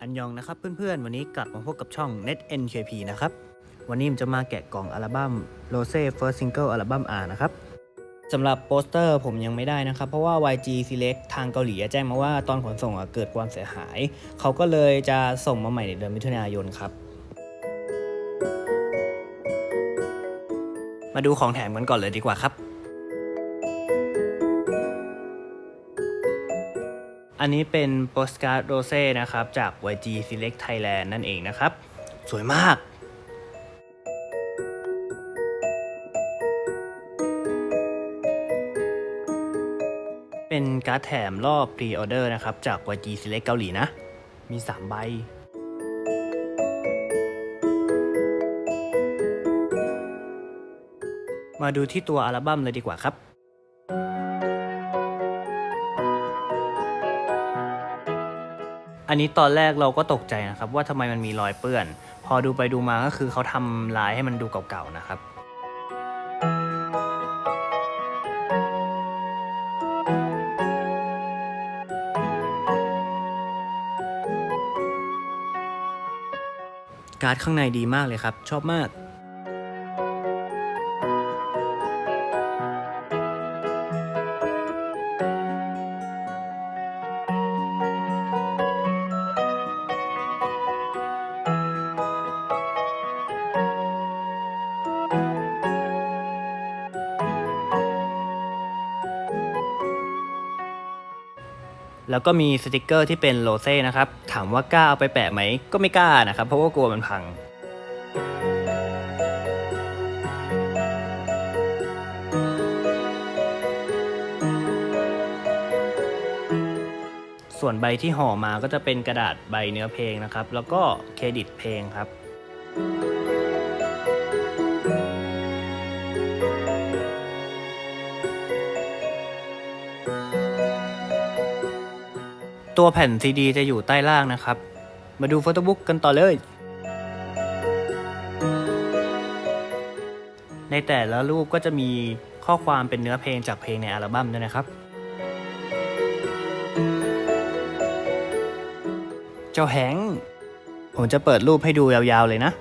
อันยองนะครับเพื่อนๆ วันนี้กลับมาพบกับช่อง Net NKP นะครับ วันนี้ผมจะมาแกะกล่องอัลบั้ม Rose First Single อัลบั้ม R นะครับสำหรับโปสเตอร์ผมยังไม่ได้นะครับ เพราะว่า YG Select ทางเกาหลีแจ้งมาว่าตอนขนส่งอะเกิดความเสียหาย เขาก็เลยจะส่งมาใหม่ในเดือนมิถุนายนครับ มาดูของแถมกันก่อนเลยดีกว่าครับ อันนี้เป็นโปสการ์ดโรเซ่นะครับ จาก YG Select Thailand นั่นเองนะครับ สวยมากเป็นการ์ดแถมรอบ Pre Order นะครับ จาก YG Select เกาหลีนะ มี 3 ใบ มาดูที่ตัวอัลบั้มเลยดีกว่าครับ อันนี้ตอนแรกเราก็ตกใจนะครับว่าทำไมมันมีรอยเปื้อน พอดูไปดูมาก็คือเขาทำลายให้มันดูเก่าๆนะครับการ์ดข้างในดีมากเลยครับ ชอบมาก แล้วก็มีสติกเกอร์ที่เป็นโรเซ่นะครับ ถามว่ากล้าเอาไปแปะไหม ก็ไม่กล้านะครับ เพราะว่ากลัวมันพังส่วนใบที่ห่อมาก็จะเป็นกระดาษใบเนื้อเพลงนะครับ แล้วก็เครดิตเพลงครับ ตัวแผ่นซีดีจะอยู่ใต้ล่างนะครับ มาดูโฟโต้บุ๊กกันต่อเลย ในแต่ละรูปก็จะมีข้อความเป็นเนื้อเพลงจากเพลงในอัลบั้มด้วยนะครับ เจ้าแหงผมจะเปิดรูปให้ดูยาวๆเลยนะ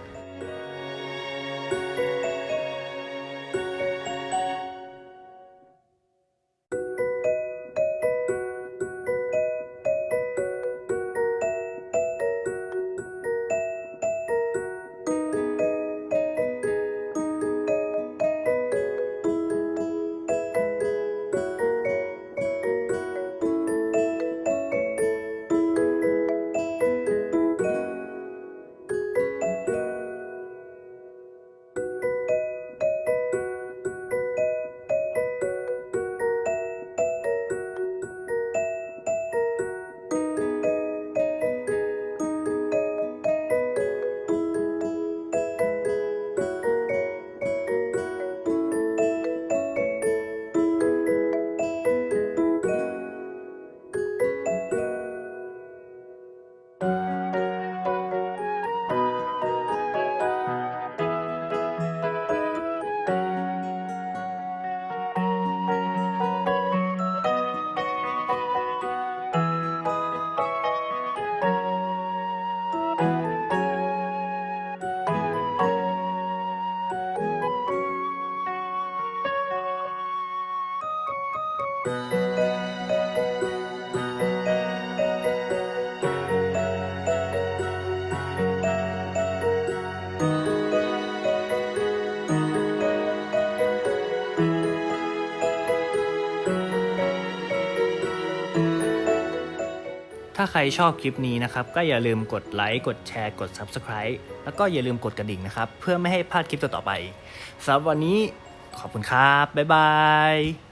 ถ้าใครชอบคลิปนี้นะครับ ก็อย่าลืมกดไลค์ กดแชร์ กด Subscribe แล้วก็อย่าลืมกดกระดิ่งนะครับ เพื่อไม่ให้พลาดคลิปต่อๆไปสำหรับวันนี้ขอบคุณครับ บ๊ายบาย